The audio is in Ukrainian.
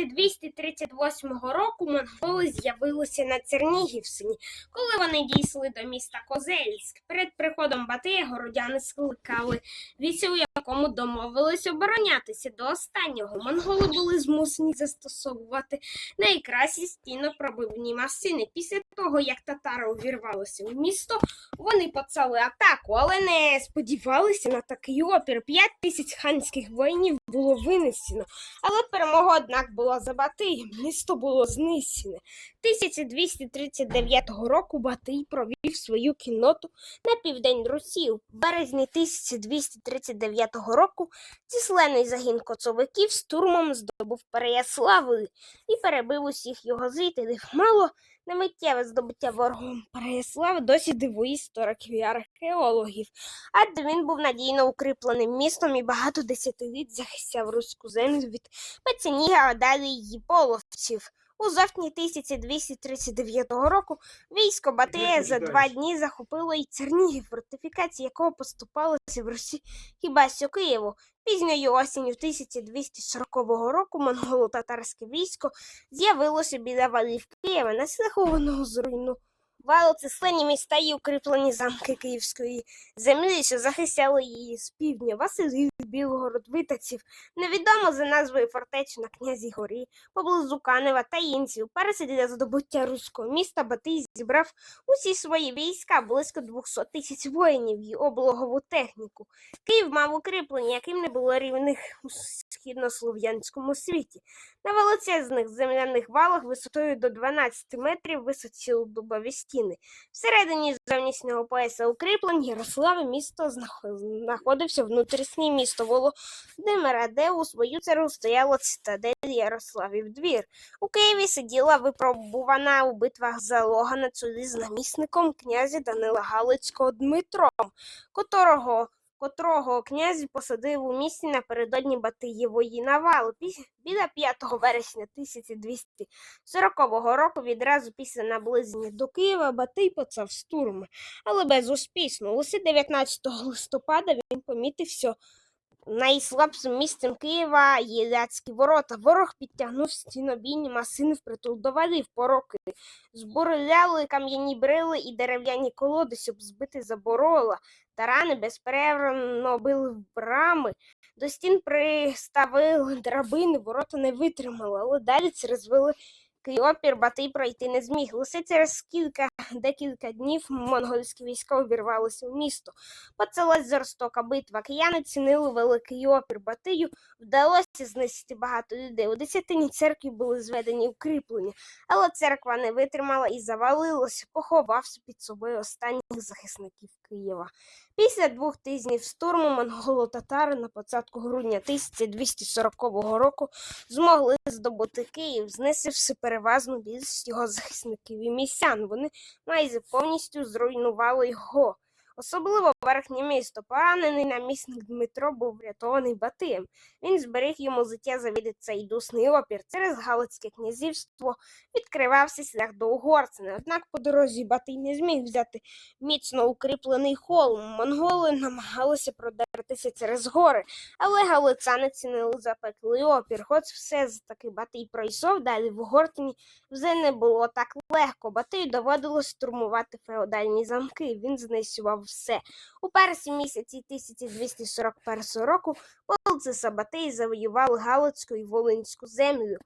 1238 року монголи з'явилися на Чернігівщині, коли вони дійшли до міста Козельськ. Перед приходом Батия городяни скликали військо, у якому домовились оборонятися до останнього. Монголи були змусені застосовувати найкращі стінопробивні машини. Після того, як татари увірвалися в місто, вони почали атаку, але не сподівалися на такий опір. П'ять тисяч ханських воїнів було винесено. Але перемога, однак, була за Батиєм. Місто було знищене. 1239 року Батий провів свою кінноту на південь Русі. В березні 1239 року численний загін коцовиків з турмом здобув Переяслави і перебив усіх його жителів. Мало не миттєве здобуття ворогом Переяслави досі дивує істориків і археологів адже він був надійно укріпленим містом і багато десятиліть захищав руську землю від Пеценіга, а далі її половців. У жовтні 1239 року військо Батия за два дні захопило і Чернігів, фортифікації якого поступалися в Русі хіба що Києву. Пізньою осінню 1240 року монголо-татарське військо з'явилося біля валів Києва, наслідкованого зруйну. Вали численні міста і укріплені замки Київської землі, що захищали її з півдня, Василів, Білгород, Витаців, невідомо за назвою фортецю на князі горі, поблизу Канева та інші. Уперся для здобуття руського міста Батий зібрав усі свої війська, близько 200 тисяч воїнів і облогову техніку. Київ мав укріплення, яким не було рівних у східнослов'янському світі. На величезних земляних валах висотою до 12 метрів височили дубові стіни. Всередині зовнішнього пояса укріплень Ярославе місто знаходився внутрішнє місто Володимира, де у свою цару стояло цитадель Ярославів двір. У Києві сиділа випробувана у битвах залога на чолі з намісником князя Данила Галицького Дмитром, котрого котрого князь посадив у місті напередодні Батиєвої навали. Біля 5 вересня 1240 року, відразу після наближення до Києва, Батий почав штурми, але безуспішно. Лише 19 листопада він помітив, що найслабшим місцем Києва є Ляцькі ворота. Ворог підтягнув стінобійні масини впритул до валів пороки. Збурляли кам'яні брили і дерев'яні колоди, щоб збити заборола. Тарани безперервно били в брами. До стін приставили драбини, ворота не витримали, але далі через великий опір Батий пройти не зміг. Лише через кілька декілька днів монгольські війська увірвалися в місто. Почалась жорстока битва. Кияни цінили великий опір Батию. Вдалося знищити багато людей. У десятині церкві були зведені укріплення, але церква не витримала і завалилася, поховавши під собою останніх захисників Києва. Після двох тижнів штурму монголо-татари на початку грудня 1240 року змогли здобути Київ, знесивши переважну більшість його захисників і містян. Вони майже повністю зруйнували його. Особливо верхнє місто. Поранений намісник Дмитро був врятований Батиєм. Він зберіг йому життя завіди цей дусний опір. Через Галицьке князівство відкривався шлях до Угорщини. Однак по дорозі Батий не зміг взяти міцно укріплений холм. Монголи намагалися продертися через гори, але галицяни цінили запеклий опір. Хоч все ж таки Батий пройшов далі в Угорщині вже не було так легко. Батию доводилось штурмувати феодальні замки. Він знищував все. У перші місяці 1241 року полиці Сабатеї завоювали Галицьку і Волинську землю.